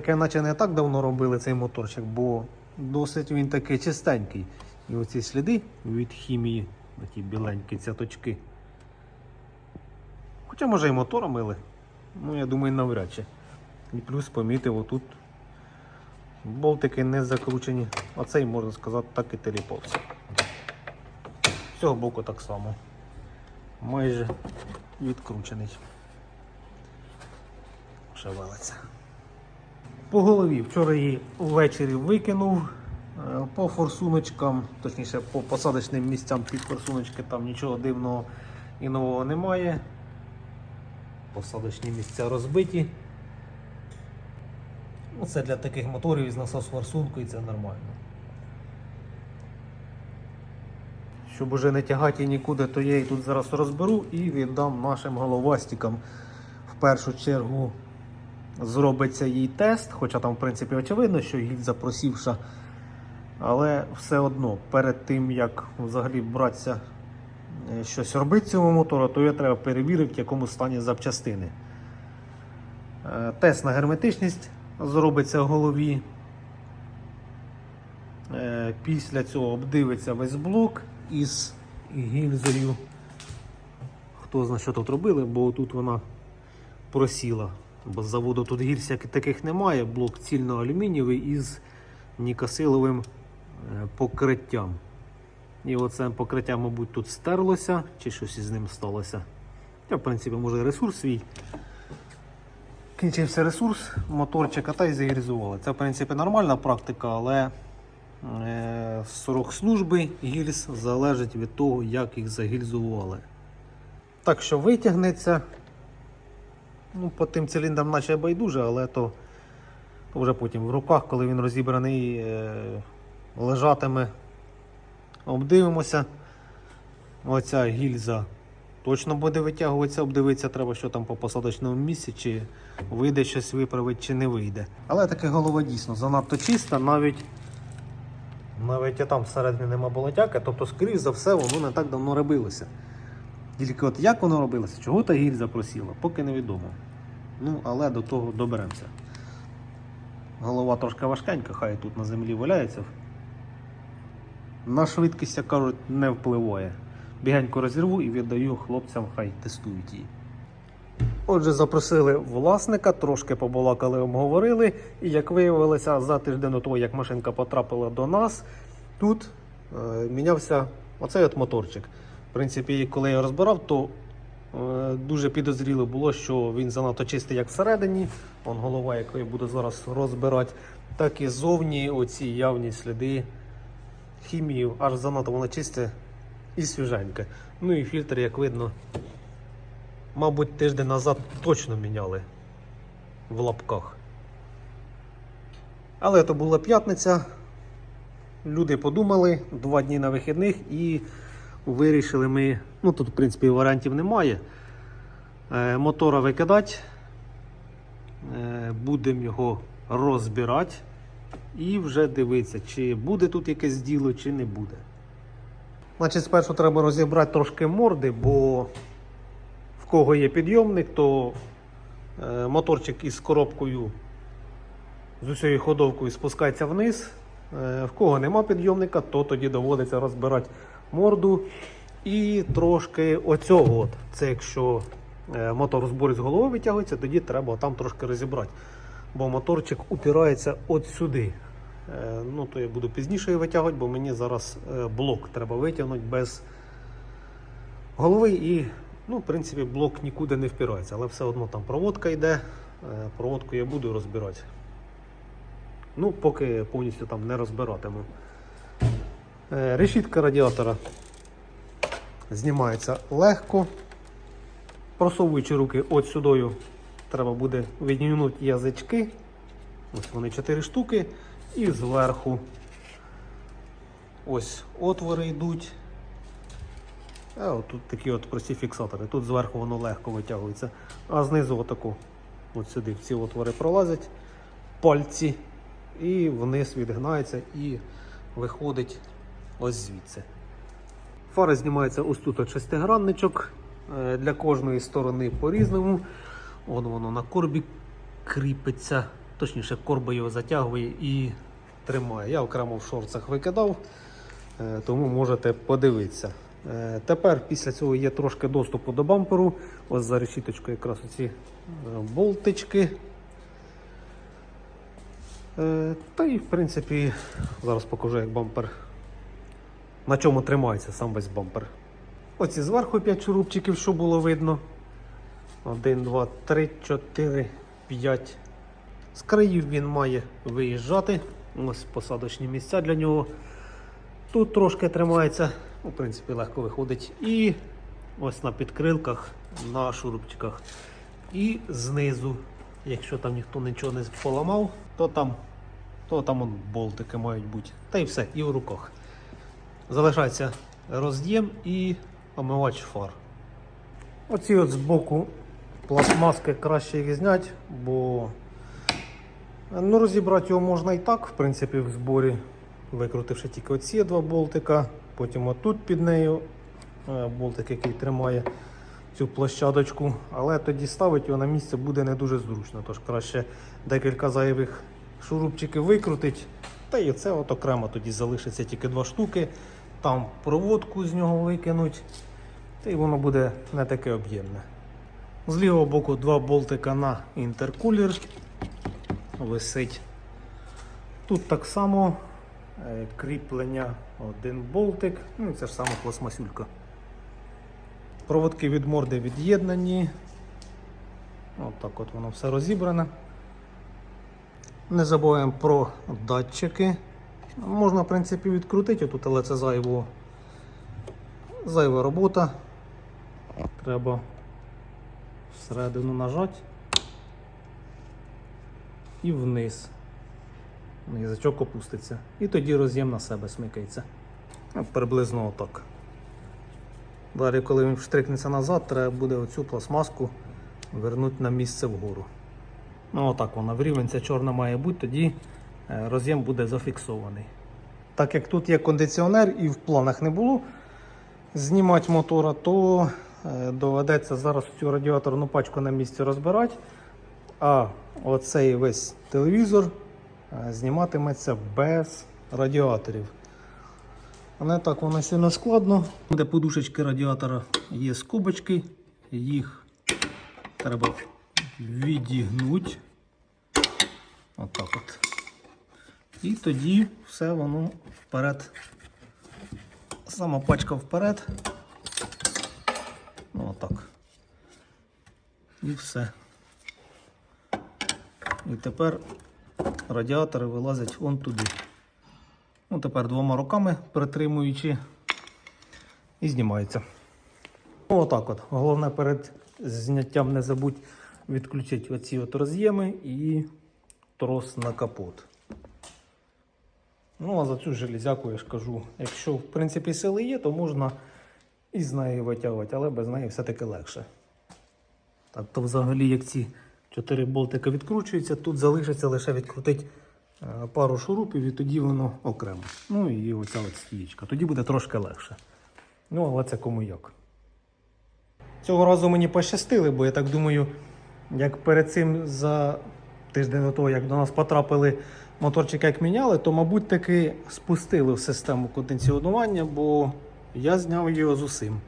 таке наче не так давно робили цей моторчик, бо досить він такий чистенький. І оці сліди від хімії, такі біленькі цяточки. Хоча може і мотора мили. Ну, я думаю, навряд чи. І плюс помітив отут болтики не закручені. А цей, можна сказати, так і теліпався. З цього боку так само. Майже відкручений. Шевелиться. По голові вчора її ввечері викинув. Е, По форсуночкам, точніше по посадочним місцям під форсуночки там нічого дивного і нового немає. Посадочні місця розбиті. Ну, Це для таких моторів із насос форсункою це нормально. Щоб уже не тягати нікуди, то я її тут зараз розберу і віддам нашим головастикам. В першу чергу зробиться їй тест, хоча там, в принципі, очевидно, що гільза просівша. Але все одно, перед тим як взагалі братися е, щось робити цьому мотору, то я треба перевірити, в якому стані запчастини. Е, Тест на герметичність зробиться в голові. Е, Після цього обдивиться весь блок із гільзою. Хто знає, що тут робили, бо тут вона просіла. Бо з заводу тут гільз таких немає. Блок цільно-алюмінієвий із нікосиловим е, покриттям. І оце покриття, мабуть, тут стерлося, чи щось із ним сталося. Та, в принципі, може ресурс свій. Кінчився ресурс моторчика та й загільзували. Це, в принципі, нормальна практика, але е, срок служби гільз залежить від того, як їх загільзували. Так що витягнеться. Ну, по тим циліндрам наче байдуже, але то, то вже потім в руках, коли він розібраний, е, лежатиме. Обдивимося. Оця гільза точно буде витягуватися, обдивитися треба, що там по посадочному місці, чи вийде щось виправити, чи не вийде. Але таке голова дійсно занадто чиста, навіть навіть і там всередині нема болотяки, тобто, скоріш за все, воно не так давно робилося. Тільки от як воно робилося, чого та гільза просіла, поки невідомо. Ну, але до того доберемося. Голова трошки важкенька, хай тут на землі валяється. На швидкість, як кажуть, не впливає. Бігенько розірву і віддаю хлопцям, хай тестують її. Отже, запросили власника, трошки побалакали, обговорили. І як виявилося, за тиждень до того, як машинка потрапила до нас, тут е, мінявся оцей от моторчик. В принципі, коли я розбирав, то е, дуже підозріло було, що він занадто чистий як всередині. Вон голова, яку я буду зараз розбирати, так і ззовні оці явні сліди хімії, аж занадто воно чисте і свіженьке. Ну і фільтр, як видно, мабуть, тиждень назад точно міняли в лапках. Але то була п'ятниця. Люди подумали, два дні на вихідних і вирішили ми. Ну тут, в принципі, варіантів немає. Е, мотора викидати, е, будемо його розбирати і вже дивитися, чи буде тут якесь діло, чи не буде. Значить, спершу треба розібрати трошки морди, бо в кого є підйомник, то е, моторчик із коробкою з усією ходовкою спускається вниз. В кого нема підйомника, то тоді доводиться розбирати морду. І трошки оцього. От. Це якщо е, мотор зборі з голови витягується, тоді треба там трошки розібрати. Бо моторчик упирається от сюди. Е, Ну, то я буду пізніше витягувати, бо мені зараз е, блок треба витягнути без голови. І, ну, в принципі, блок нікуди не впирається, але все одно там проводка йде. Проводку я буду розбирати. Ну, поки повністю там не розбиратиму. Е, Решітка радіатора знімається легко. Просовуючи руки от сюдою, треба буде віднімнути язички. Ось вони 4 штуки. І зверху ось отвори йдуть. А тут такі от прості фіксатори. Тут зверху воно легко витягується. А знизу отаку, от сюди в ці отвори пролазять пальці і вниз відгинається і виходить ось звідси. Фари знімаються ось тут шестигранничок. Е, Для кожної сторони по-різному. Вон воно на корбі кріпиться. точніше, корба його затягує і тримає. Я окремо в шорцах викидав, е, тому можете подивитися. Е, Тепер після цього є трошки доступу до бамперу. Ось за решіточкою якраз оці болтички. Та і в принципі зараз покажу, як бампер. На чому тримається сам весь бампер. Оці зверху 5 шурупчиків, що було видно. 1, 2, 3, 4, 5. З країв він має виїжджати. Ось посадочні місця для нього. Тут трошки тримається, в принципі, легко виходить. І ось на підкрилках, на шурупчиках. І знизу, якщо там ніхто нічого не поламав, то там, то там он, болтики мають бути. Та й все, і в руках. Залишається роз'єм і омивач фар. Оці от збоку пластмаски краще їх зняти, бо ну, розібрати його можна і так, в принципі, в зборі, викрутивши тільки оці два болтика, потім отут під нею е, болтик, який тримає цю площадочку, але тоді ставити його на місце буде не дуже зручно. Тож краще декілька зайвих шурупчиків викрутить. Та і це от окремо тоді залишиться тільки два штуки. Там проводку з нього викинуть. Та й воно буде не таке об'ємне. З лівого боку два болтика на інтеркулер висить. Тут так само е, кріплення, один болтик, ну і це ж саме пластмасюлька. Проводки від морди від'єднані. От так от воно все розібране. Не забуваємо про датчики. Можна, в принципі, відкрутити тут, але це зайво. Зайва робота. Треба всередину нажати і вниз. Язичок опуститься. І тоді роз'єм на себе смикається. Ну, Приблизно отак. Далі, коли він вштрикнеться назад, треба буде оцю пластмаску вернути на місце вгору. Ну, отак вона в рівень ця чорна має бути, тоді роз'єм буде зафіксований. Так як тут є кондиціонер і в планах не було знімати мотора, то е, доведеться зараз цю радіаторну пачку на місці розбирати. А оцей весь телевізор е, зніматиметься без радіаторів. Не так воно сильно складно. Де подушечки радіатора є скобочки, їх треба відігнути. Отак от. І тоді все воно вперед. Сама пачка вперед. Ну отак. І все. І тепер радіатори вилазять вон туди. Ну, тепер двома руками притримуючи і знімається. Ну, Отак от. Головне перед зняттям не забудь відключити оці от роз'єми і трос на капот. Ну, а за цю железяку я ж кажу, якщо в принципі сили є, то можна і з неї витягувати, але без неї все-таки легше. Так, то взагалі, як ці чотири болтика відкручуються, тут залишиться лише відкрутити е, пару шурупів і тоді воно окремо. Ну і оця от стієчка. Тоді буде трошки легше. Ну, але це кому як. Цього разу мені пощастили, бо я так думаю, як перед цим за тиждень до того, як до нас потрапили моторчик, як міняли, то, мабуть, таки спустили в систему кондиціонування, бо я зняв його з усім.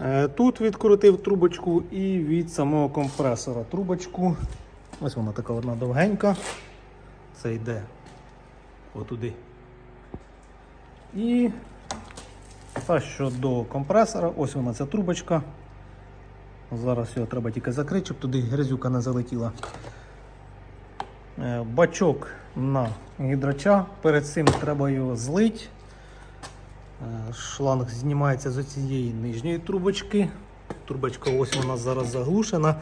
Е, Тут відкрутив трубочку і від самого компресора трубочку. Ось вона така одна довгенька. Це йде отуди. І та що до компресора, ось вона ця трубочка. Зараз його треба тільки закрити, щоб туди грязюка не залетіла. Е, Бачок на гідрача. Перед цим треба його злити. Е, Шланг знімається з цієї нижньої трубочки. Трубочка ось вона зараз заглушена.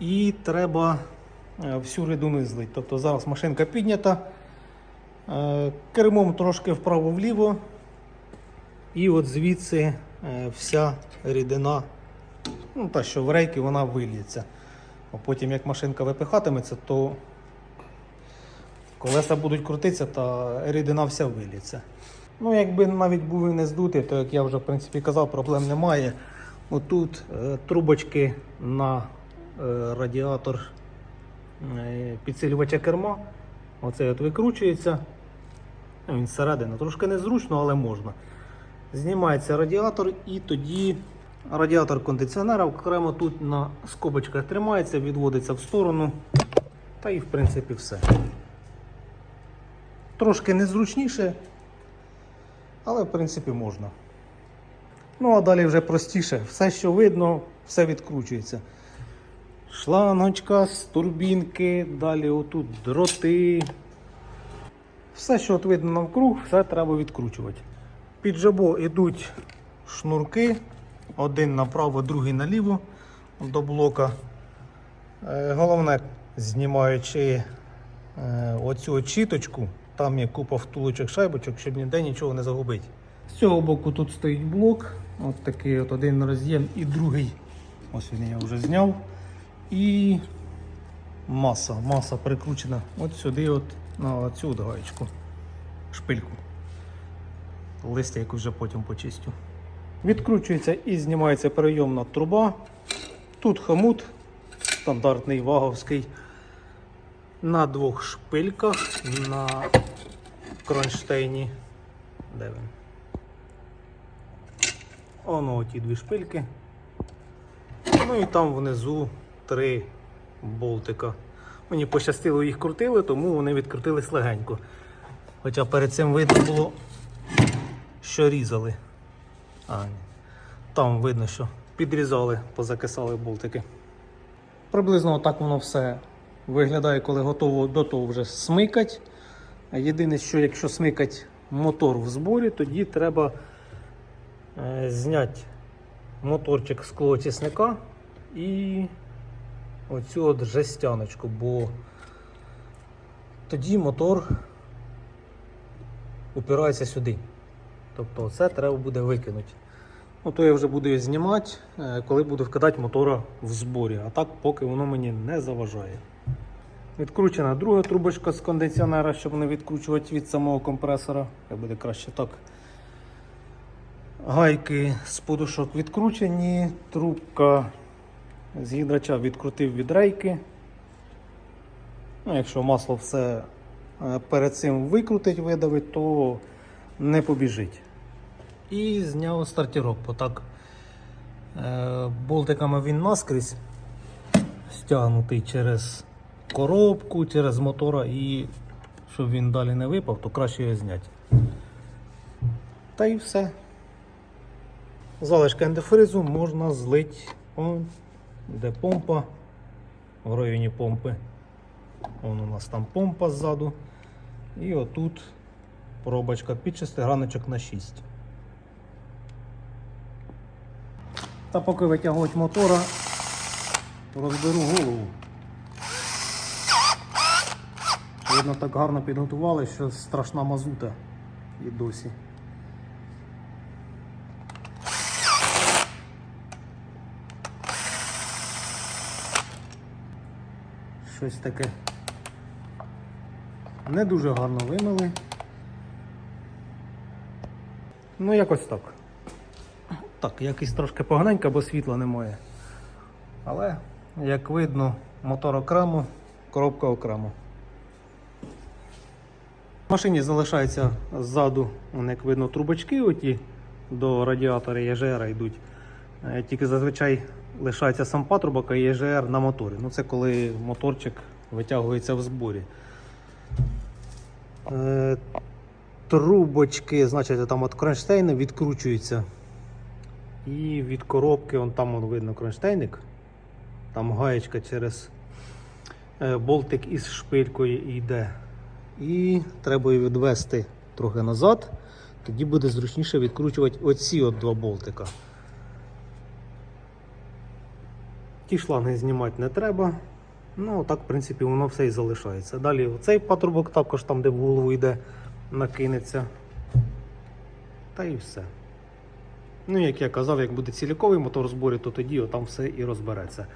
І треба е, всю рідину злити. Тобто зараз машинка піднята. Кермом трошки вправо-вліво. І от звідси вся рідина, ну та що в рейки, вона вильється. А потім, як машинка випихатиметься, то колеса будуть крутитися, та рідина вся виліться. Ну, якби навіть був і не здутий, то як я вже в принципі казав, проблем немає. Отут е, трубочки на е, радіатор е, підсилювача керма. Оцей от викручується. Він зсередини. Трошки незручно, але можна. Знімається радіатор і тоді радіатор кондиціонера окремо тут на скобочках тримається, відводиться в сторону. Та і в принципі все. Трошки незручніше, але в принципі можна. Ну, а далі вже простіше. Все, що видно, все відкручується. Шлангочка з турбінки, далі отут дроти. Все, що от видно навкруг, все треба відкручувати. Під жабо йдуть шнурки, один направо, другий наліво до блока. Е, Головне, знімаючи е, оцю очіточку, там є купа втулочок шайбочок, щоб ніде нічого не загубити. З цього боку тут стоїть блок, от такий от один роз'єм і другий. Ось він я вже зняв. І маса. Маса прикручена от сюди, от на цю от гаєчку, шпильку. Листя, яку вже потім почистю. Відкручується і знімається перейомна труба. Тут хомут стандартний ваговський. На двох шпильках на кронштейні. Де він? Оно ті дві шпильки. Ну і там внизу три болтика. Мені пощастило їх крутили, тому вони відкрутились легенько. Хоча перед цим видно було, що різали. А. Там видно, що підрізали, позакисали болтики. Приблизно так воно все виглядає, коли готово до того вже смикать. Єдине, що якщо смикать мотор в зборі, тоді треба е, зняти моторчик з колотісника і оцю от жестяночку, бо тоді мотор упирається сюди. Тобто це треба буде викинути. Ну, то я вже буду знімати, е, коли буду вкидати мотора в зборі. А так поки воно мені не заважає. Відкручена друга трубочка з кондиціонера, щоб не відкручувати від самого компресора. Хай буде краще так. Гайки з подушок відкручені, трубка з гідрача відкрутив від рейки. Ну, якщо масло все е, перед цим викрутить, видавить, то не побіжить. І зняв стартірок, бо так е, болтиками він наскрізь стягнутий через коробку, через мотора і щоб він далі не випав, то краще його зняти. Та і все. Залишки антифризу можна злити, он, де помпа, в районі помпи. Вон у нас там помпа ззаду. І отут пробочка під шестиграночок на 6. Та поки витягувати мотора, розберу голову. Видно, так гарно підготували, що страшна мазута і досі. Щось таке не дуже гарно вимили. Ну, якось так. Так, якийсь трошки поганенько, бо світла немає. Але, як видно, мотор окремо, коробка окремо. Машині залишається ззаду, як видно, трубочки оті до радіатора ЄЖР йдуть. Е, Тільки зазвичай лишається сам патрубок, а ЄЖР на моторі. Ну, це коли моторчик витягується в зборі. Е, Трубочки, значить, там от кронштейна відкручуються. І від коробки, вон там вон видно кронштейник. Там гаєчка через е, болтик із шпилькою йде. І треба її відвести трохи назад. Тоді буде зручніше відкручувати оці от два болтика. Ті шланги знімати не треба. Ну, так, в принципі, воно все і залишається. Далі цей патрубок також там, де в голову йде, накинеться. Та і все. Ну, як я казав, як буде ціліковий мотор зборі, то тоді там все і розбереться.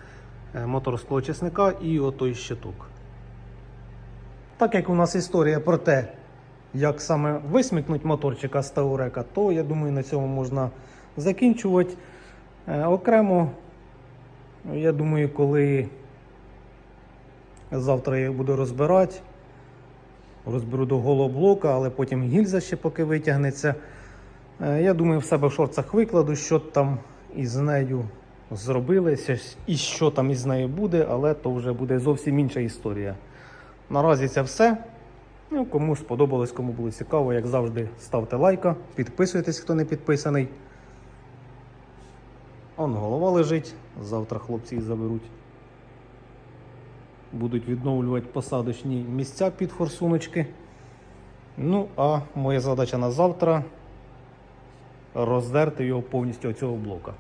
Е, Мотор склочисника і отой щиток. Так як у нас історія про те, як саме висмикнуть моторчика з Таурека, то я думаю, на цьому можна закінчувати. Е, Окремо, я думаю, коли Завтра я буду розбирати. Розберу до голого блока, але потім гільза ще поки витягнеться. Е, Я думаю, в себе в шорцах викладу, що там із нею зробили, щось- і що там із нею буде, але то вже буде зовсім інша історія. Наразі це все. Ну, кому сподобалось, кому було цікаво, як завжди, ставте лайка, підписуйтесь, хто не підписаний. Он голова лежить. Завтра хлопці її заберуть. Будуть відновлювати посадочні місця під форсуночки. Ну, а моя задача на завтра роздерти його повністю цього блока.